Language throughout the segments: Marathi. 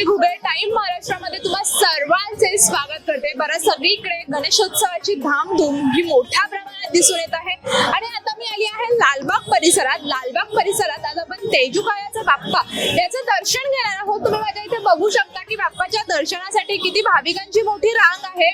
मी घुबे टाइम महाराष्ट्रामध्ये तुम्हा सर्वांचे स्वागत करते. बरं सगळीकडे गणेशोत्सवाची धामधूम ही मोठ्या प्रमाणात दिसून येत आहे. आणि आता मी आली आहे लालबाग परिसरात. लालबाग परिसरात आज आपण तेजुकायाचा बाप्पा याचं दर्शन घेणार आहोत. तुम्ही माझ्या इथे बघू शकता की बाप्पाच्या दर्शनासाठी किती भाविकांची मोठी रांग आहे.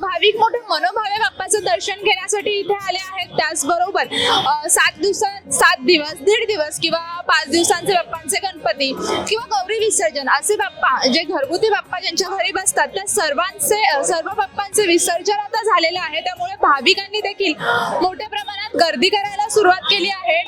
भाविक मोठे मनोभावे बाप्पाचं दर्शन घेण्यासाठी इथे आले आहेत. त्याचबरोबर सात दिवसात सात दिवस दीड दिवस किंवा पाच दिवसांचे बाप्पांचे गणपती किंवा गौरी विसर्जन असे बाप्पा जे घरगुती बाप्पा ज्यांच्या घरी बसतात त्या सर्वांचे सर्व बाप्पांचे विसर्जन आता झालेलं आहे. त्यामुळे भाविकांनी देखील मोठ्या प्रमाणात गर्दी करायला सुरुवात केली आहे.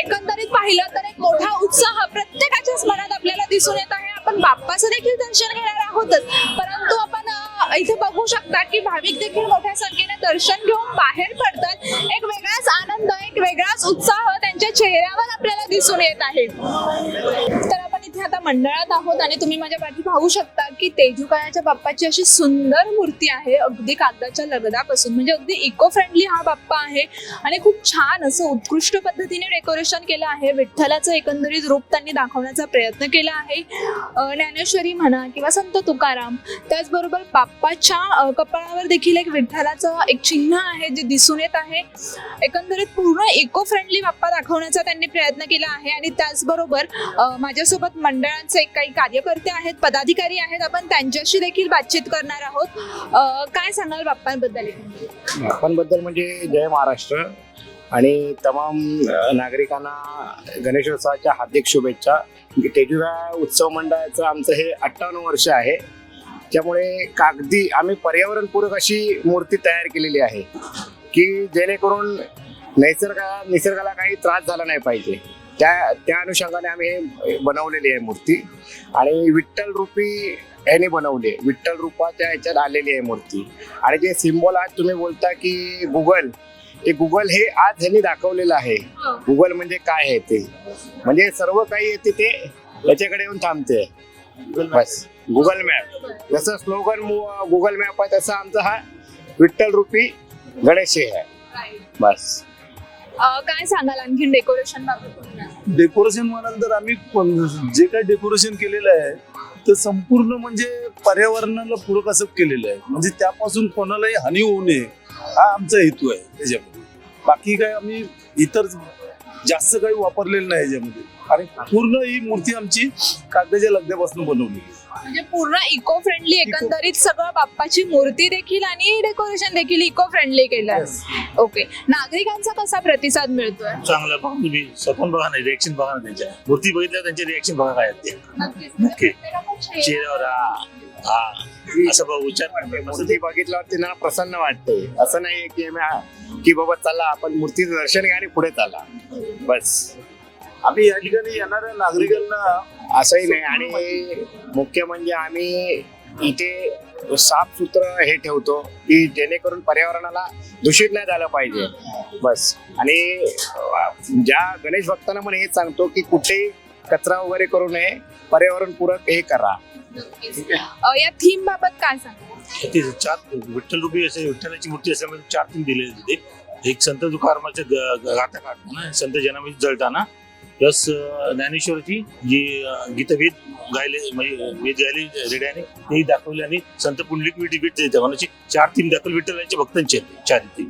एकंदरीत पाहिलं तर एक मोठा उत्साह प्रत्येकाच्याच मनात आपल्याला दिसून येत आहे आपण बाप्पाचं देखील दर्शन घेणार आहोतच. परंतु आपण इथे बघू शकता की भाविक देखील मोठ्या संख्येने दर्शन घेऊन बाहेर पडतात. एक वेगळाच आनंद एक वेगळाच उत्साह त्यांच्या चेहऱ्यावर आपल्याला दिसून येत आहे. तर इथे आता मंडळात आहोत आणि तुम्ही माझ्या पाठी पाहू शकता की तेजुकायाच्या बाप्पाची अशी सुंदर मूर्ती आहे अगदी कागदाच्या लगदापासून. म्हणजे अगदी इको फ्रेंडली हा बाप्पा आहे आणि खूप छान असं उत्कृष्ट पद्धतीने डेकोरेशन केलं आहे. विठ्ठलाचं एकंदरीत रूप त्यांनी दाखवण्याचा प्रयत्न केला आहे. ज्ञानेश्वरी म्हणा किंवा संत तुकाराम. त्याचबरोबर बाप्पाच्या कपाळावर देखील एक विठ्ठलाचं एक चिन्ह आहे जे दिसून येत आहे. एकंदरीत पूर्ण इको फ्रेंडली बाप्पा दाखवण्याचा त्यांनी प्रयत्न केला आहे आणि त्याचबरोबर माझ्यासोबत मंडळांचे काही कार्यकर्ते आहेत पदाधिकारी आहेत आपण त्यांच्याशी देखील बातचीत करणार आहोत. काय सांगाल बाप्पांबद्दल? बाप्पांबद्दल म्हणजे जय महाराष्ट्र आणि तमाम नागरिकांना गणेशोत्सवाच्या हार्दिक शुभेच्छा. तेजुरा उत्सव मंडळाचं आमचं हे अठ्ठावन्न वर्ष आहे. त्यामुळे कागदी आम्ही पर्यावरणपूरक अशी मूर्ती तयार केलेली आहे की जेणेकरून नैसर्गा निसर्गाला काही त्रास झाला नाही पाहिजे. त्या त्या अनुषंगाने आम्ही हे बनवलेली आहे मूर्ती. आणि विठ्ठल रूपी याने बनवली आहे. विठ्ठल रूपाच्या ह्याच्यात आलेली आहे मूर्ती. आणि जे सिम्बॉल आज तुम्ही बोलता की गुगल ते गुगल हे आज ह्यांनी दाखवलेलं आहे. गुगल म्हणजे काय आहे ते? म्हणजे सर्व काही येते ते याच्याकडे येऊन थांबते. बस. Google map. जसं स्लोगन गुगल मॅप आहे तसं आमचा हा विठ्ठल रूपी गणेश हे आहे. बस. काय सांगाल? आणखीन डेकोरेशन बाबत डेकोरेशन म्हणाल तर आम्ही जे काही डेकोरेशन केलेलं आहे ते संपूर्ण म्हणजे पर्यावरणाला पूरक असं केलेलं आहे. म्हणजे त्यापासून कोणालाही हानी होऊ नये हा आमचा हेतू आहे त्याच्यामध्ये. बाकी काय आम्ही इतर जास्त काही वापरलेलं नाही याच्यामध्ये. आणि पूर्ण ही मूर्ती आमची कागदाच्या लगद्यापासून बनवली म्हणजे पूर्ण इको फ्रेंडली एकंदरीत सगळं बाप्पाची मूर्ती देखील आणि डेकोरेशन देखील इको फ्रेंडली केलं ओके नागरिकांचा कसा प्रतिसाद मिळतोय? चांगलं बघा तुम्ही. स्वतः बघा ना रिएक्शन बघा ना त्यांच्या. मूर्ती बघितल्या त्यांचे रिएक्शन बघा काय आहेत ते. नक्की. चेहऱ्यावर हा. असं बघ विचार मूर्ती बघितल्यावर त्यांना प्रसन्न वाटते. असं नाही की आम्ही- की बाबा चला आपण मूर्तीचं दर्शन घ्या आणि पुढे चला. बस. आम्ही या ठिकाणी येणाऱ्या नागरिकांना असंही नाही. आणि मुख्य म्हणजे आम्ही इथे साफ सुत्र हे ठेवतो की जेणेकरून पर्यावरणाला दूषित नाही झालं पाहिजे. बस. आणि ज्या गणेश भक्तांना पण हेच सांगतो की कुठेही कचरा वगैरे करू नये पर्यावरणपूरक हे करा. या थीम बाबत काय सांगा चार विठ्ठल रूपी असे विठ्ठलाची मूर्ती असल्यामुळे चार तीन दिलेले तिथे एक संत तुकारामाच्या ग- ग- गाथा काढताना संत जनामी जळताना प्लस ज्ञानेश्वरची जी गीतभेद गायले म्हणजे वेद गायले रेड्याने तेही दाखवले आणि संत पुंडलिक विटी भेट म्हणजे चार तीन दाखल विठ्ठलाच्या भक्तांचे चार तीन.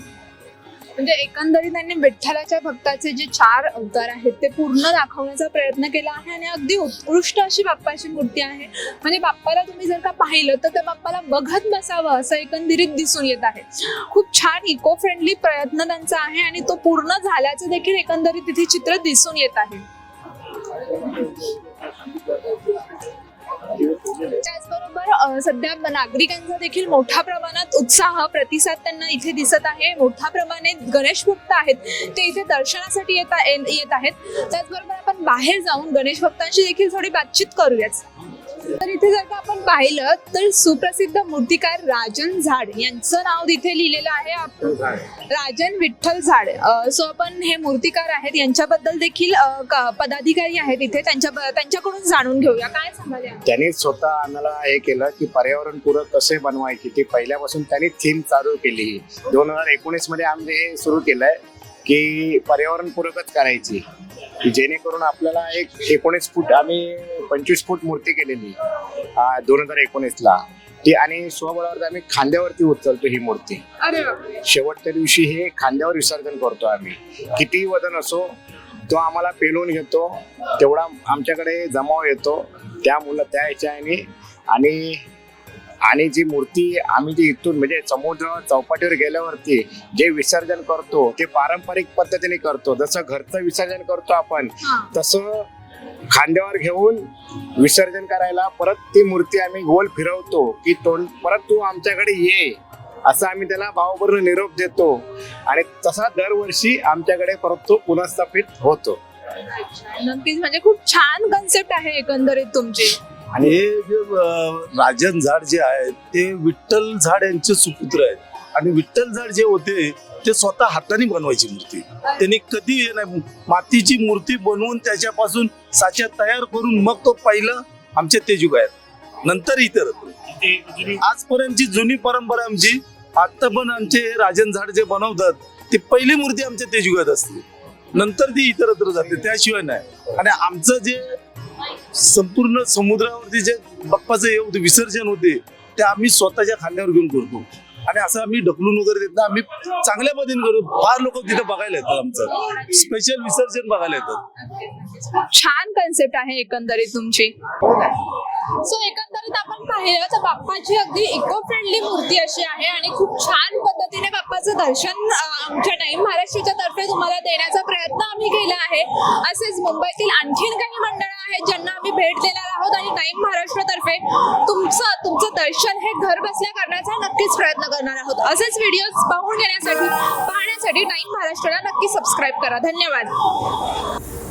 म्हणजे एकंदरीत त्यांनी विठ्ठलाच्या भक्ताचे जे चार अवतार आहेत ते पूर्ण दाखवण्याचा प्रयत्न केला आहे आणि अगदी उत्कृष्ट अशी बाप्पाची मूर्ती आहे. म्हणजे बाप्पाला तुम्ही जर का पाहिलं तर त्या बाप्पाला बघत बसावं असं एकंदरीत दिसून येत आहे. खूप छान इको फ्रेंडली प्रयत्न त्यांचा आहे आणि तो पूर्ण झाल्याचं देखील एकंदरीत तिथे चित्र दिसून येत आहे. त्याचबरोबर सध्या नागरिकांचा देखील मोठ्या प्रमाणात उत्साह प्रतिसाद त्यांना इथे दिसत आहे. मोठ्या प्रमाणात गणेश भक्त आहेत. ते इथे दर्शनासाठी येत येत आहेत. त्याचबरोबर आपण बाहेर जाऊन गणेश भक्तांशी देखील थोडी बातचीत करूयाच तर इथे जर का आपण पाहिलं तर सुप्रसिद्ध मूर्तिकार राजन झाड यांचं नाव तिथे लिहिलेलं आहे. राजन विठ्ठल झाड. सो आपण हे मूर्तिकार आहेत यांच्याबद्दल देखील पदाधिकारी आहेत इथे. त्यांच्या त्यांच्याकडून जाणून घेऊया. काय सांगाल? त्यांनी स्वतः आम्हाला हे केलं की पर्यावरणपूरक कसे बनवायचे ते पहिल्यापासून त्यांनी थीम चालू केली. दोन हजार एकोणीसमध्ये आम्ही हे सुरू केलंय की पर्यावरणपूरकच करायची. जेणेकरून आपल्याला एक एकोणीस फूट आम्ही पंचवीस फूट मूर्ती केलेली दोन हजार एकोणीसला. ती आणि स्वबळावर आम्ही खांद्यावरती उचलतो ही मूर्ती. शेवटच्या दिवशी हे खांद्यावर विसर्जन करतो आम्ही. कितीही वजन असो तो आम्हाला पेलून घेतो तेवढा आमच्याकडे जमाव येतो त्या मुलं त्या ह्याच्याने आणि आणि जी मूर्ती आम्ही जी इथून म्हणजे समुद्र चौपाटीवर गेल्यावरती जे विसर्जन करतो ते पारंपरिक पद्धतीने करतो. जसं घरचं विसर्जन करतो आपण. तसं खांद्यावर घेऊन विसर्जन करायला परत ती मूर्ती आम्ही गोल फिरवतो की तोंड परत तू आमच्याकडे ये असं आम्ही त्याला भावपूर्ण निरोप देतो. आणि तसा दरवर्षी आमच्याकडे परत तो पुनर्स्थापित होतो. नक्कीच. म्हणजे खूप छान कन्सेप्ट आहे एकंदरीत तुमची. आणि हे जे अं, राजन झाड जे आहेत ते विठ्ठल झाड यांचे सुपुत्र आहेत. आणि विठ्ठल झाड जे होते ते स्वतः हाताने बनवायची मूर्ती. त्यांनी कधी हे नाही मातीची मूर्ती बनवून त्याच्यापासून साच्या तयार करून मग तो पहिलं आमच्या तेजुग आहेत नंतर इतर. आजपर्यंतची जुनी परंपरा आमची आता पण आमचे राजन झाड जे बनवतात ती पहिली मूर्ती आमच्या तेजुगात असते. नंतर ती इतरत्र जाते त्याशिवाय नाही. आणि आमचं जे संपूर्ण समुद्रावरती जे बाप्पाचं हे होते विसर्जन होते ते आम्ही स्वतःच्या खांद्यावर घेऊन करतो. आणि असं आम्ही ढकलून वगैरे देत ना आम्ही चांगल्या पद्धतीने करू फार लोक तिथे बघायला येतात आमचं. स्पेशल विसर्जन बघायला येतात. छान कन्सेप्ट आहे एकंदरीत तुमची. सो एकंदरीत आपण पाहिलं तर बाप्पाची अगदी इको फ्रेंडली मूर्ती अशी आहे आणि खूप छान पद्धतीने बाप्पाचं दर्शन आमच्या टाइम महाराष्ट्राच्या तर्फे तुम्हाला देण्याचा प्रयत्न आम्ही केला आहे. असेच मुंबईतील आणखीन काही मंडळं आहेत ज्यांना आम्ही भेट देणार आहोत आणि टाइम महाराष्ट्रातर्फे तुमचं तुमचं दर्शन हे घर बसल्या करण्याचा नक्कीच प्रयत्न करणार आहोत. असेच व्हिडिओज पाहून घेण्यासाठी पाहण्यासाठी टाइम महाराष्ट्राला नक्की सबस्क्राईब करा. धन्यवाद.